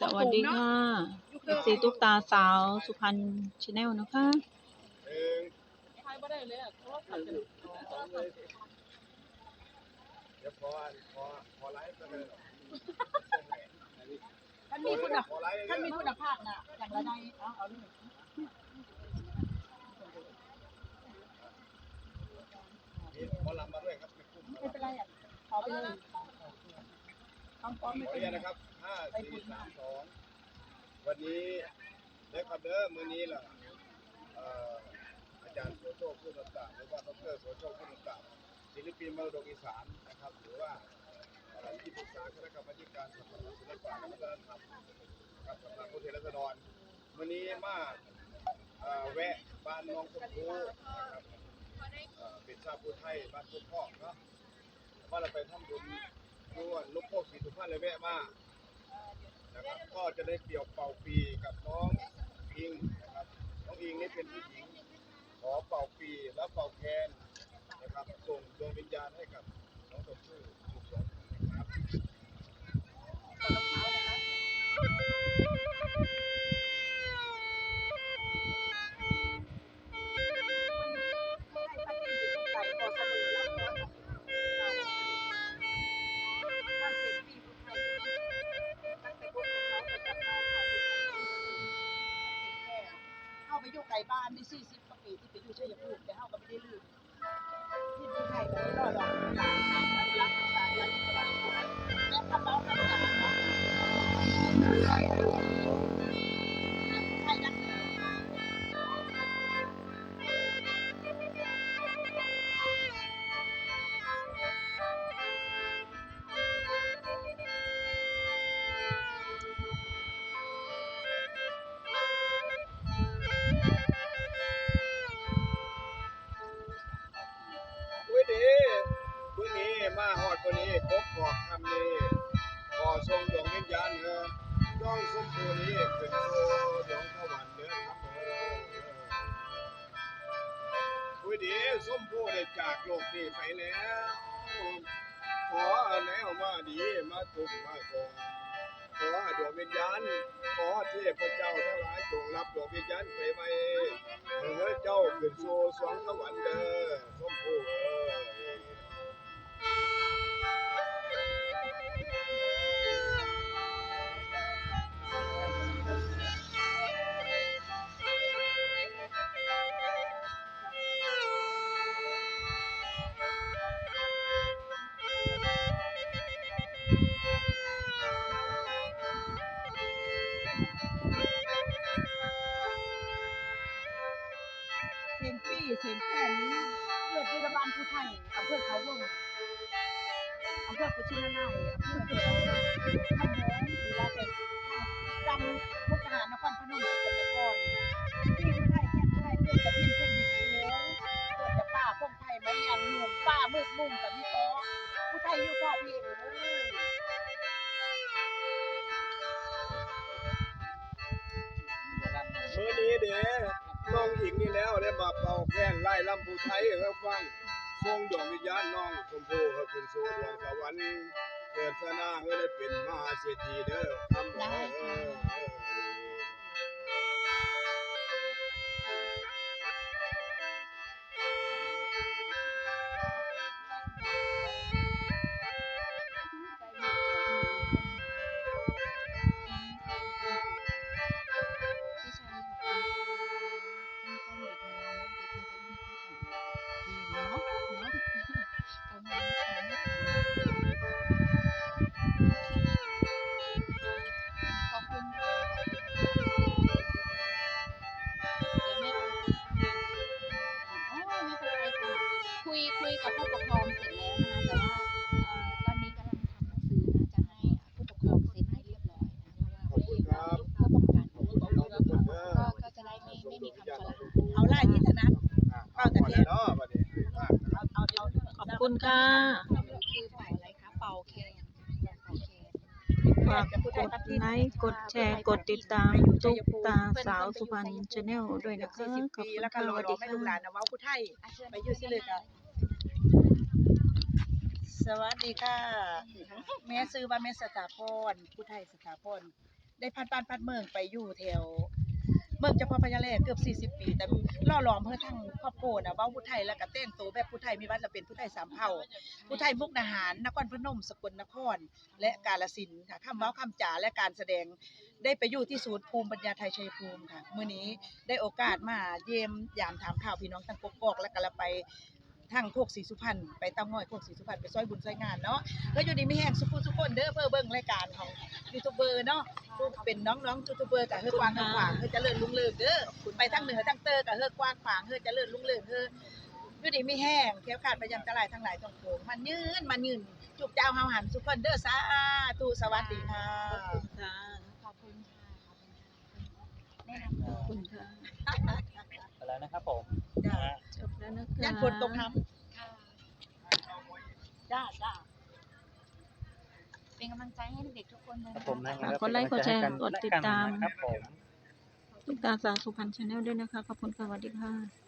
สวัสดีค่ะสีตุ๊กตาสาวสุพรรณชาแนลนะคะเดี๋ยวพอพอพอไลฟ์ก็เลยท่านมีคุณพอไลฟ์ท่านมีคุณภาพนะอย่างละได้เอาเอาเลยมีพอลำมาด้วยครับมีคุ้มไม่เป็นไรอะขอไปเลยทำป้อมขไม่ออเป็นนุญาตไรนะครับ ห้าสี่สามสองวันนี้ได้ครับเด้อมื้อนี้ล่ะอาจารย์โสโชคผู้ต่างหรือว่าดรโสโชคผู้ต่างศิลปินมรดกอีสานนะครับหรือว่าที่ปรึกษาคณะกรรมการสถาบันศิลปะและวัฒนธรรมกับสำนักพุทธรัศดรวันนี้มาเอ่อแวะบ้านน้องชมพู่นะครับเป็นชาวพุทธไทยบ้านพุทธพ่อเนาะว่าเราไปทำบุญด้วยลูกโป่งสีสุพรรณเลยแวะมา นะครับก็จะได้เปี่ยวเป่าปีกับน้องอิงนะครับน้องอิงนี่เป็นผู้หญิงขอเป่าปีแล้วเป่าแคนนะครับส่งดวงวิญญาณให้กับน้องสมพู่ทุกคนนะครับ ไปอยู่ไกลบ้านได้สี่สิบกว่าปีที่ไปอยู่ชัยภูมิแต่เข้าก็ไม่ได้ลืมที่ผู้ไทยก็ไม่รอดหรอกหลานหลานรักษายันสบาแม่ทำเมาากโลกนี้ไปแล้ว ขอแนวมาดีมาตุกมาคงขอดวงวิญญาณขอเทพเจ้าทั้งหลายจงรับดวงวิญญาณไปไว้เออเจ้าขึ้นสู่สวงสวรรค์เด้อสมภูเออ เสียงแผ่นเกิดที่ระบานผู้ไทยอำเภอเขาวงอำเภอกุชินาไนอำเภอทำแหงหรือว่าเป็นจันมุกดาหารนครพนมสกลนครที่ผู้ไทยแค่ผู้ไทยเพื่อจะพินเพ่นดินสูงเกิดจะป่าพงไทยไม่ยังหนุ่มป่ามืดมุ่งกับพี่ต้อผู้ไทยอยู่พ่อพียงเลยมื้อนี้เด้ น้องอิงนี่แล้วได้มาเป่าแค้นไล่ลำผู้ไทยใช้เราฟังทรงดวงวิญญาณน้องชมพู่ให้ขึ้นสู่ดวงสวรรค์เกิดชนะให้ได้เป็นมหาเศรษฐีเด้อทำเด้อ คุยคุยกับผู้ปกครองเสร็จแล้วนะคะแต่ว่าเอ่อตอนนี้กำลังทำหนังสือนะจะให้ผู้ปกครองเซ็นให้เรียบร้อยนะเพราะว่าขอบคุณครับเพื่อป้องกันก็ก็จะได้ไม่ไม่มีคำกล่าวหา เอาไล่ที่ถนัดเอาแต่เนาะบัดนี้มากนะครับเอาเอาขอบคุณค่ะ คือเป่าอะไรคะเป่าแคนเป่าแคนฝากกดไลค์กดแชร์กดติดตามตุ๊กตาสาวสุพรรณชาแนลด้วยนะคะสี่สิบขอบคุณค่ะสวัสรดีให้ลูกหลาค่ะนว้าผู้ไทยอะเชิญไปอยู่สิเลยกัน สวัสดีค่ะ แม่ซื้อว่าแม่สถาพรผู้ไทยสถาพรได้พัดบ้านพัดเมืองไปอยู่แถว เมืองเจ้าพ่อพญาแลเกือบ 40 ปี แต่ล่อหลอมเพื่อทั้งครอบครัวน่ะเว้าผู้ไทยแล้วก็แต่งตัวแบบผู้ไทยมีว่าจะเป็นผู้ไทยสามเผ่าผู้ไทยมุกดาหารนครพนมสกลนคร และกาฬสินธุ์ค่ะคำเว้าคำจาและการแสดงได้ไปอยู่ที่ศูนย์ภูมิปัญญาไทยชัยภูมิค่ะมื้อนี้ได้โอกาสมาเยี่ยมยามถามข่าวพี่น้องทางกกอกและก็ละไป ทางโคกศรีสุพรรณไปเต้าง้อยโคกศรีสุพรรณไปซอยบุญซอยงานเนาะก็อยู่ดีมีแห้งสุขุทุกคนเด้อเพื่อเบิ่งรายการของยูทูบเบอร์เนาะผู้เป็นน้องๆยูทูบเบอร์ก็เฮือกว้างขวางเฮือเจริญรุ่งเรืองเด้อไปทางเหนือทางเตอก็เฮือกว้างขวางเฮือเจริญรุ่งเรืองเฮืออยู่ดีไม่แห้งเที่ยวขาดไปยังตลาดทั้งหลายต้องโขงมันยืนมันยืนจุกเจ้าเฮาหันสุขคนเด้อสาธุสวัสดีค่ะค่ะขอบคุณค่ะขอบคุณค่ะแนะนำตัวขอบคุณค่ะไป แล้วนะครับผมจ้าจบแล้วนะคะยังฝนตกน้ค่ะำจ้าจ้าเป็นกำลังใจให้เด็กๆทุกคนเลยครับนะผมนะฝากกดไลค์กดแชร์กดติดตาม นะครับผมตุ๊กตาสาวสุพรรณชาแนลด้วยนะคะ ขอบคุณค่ะสวัสดีค่ะ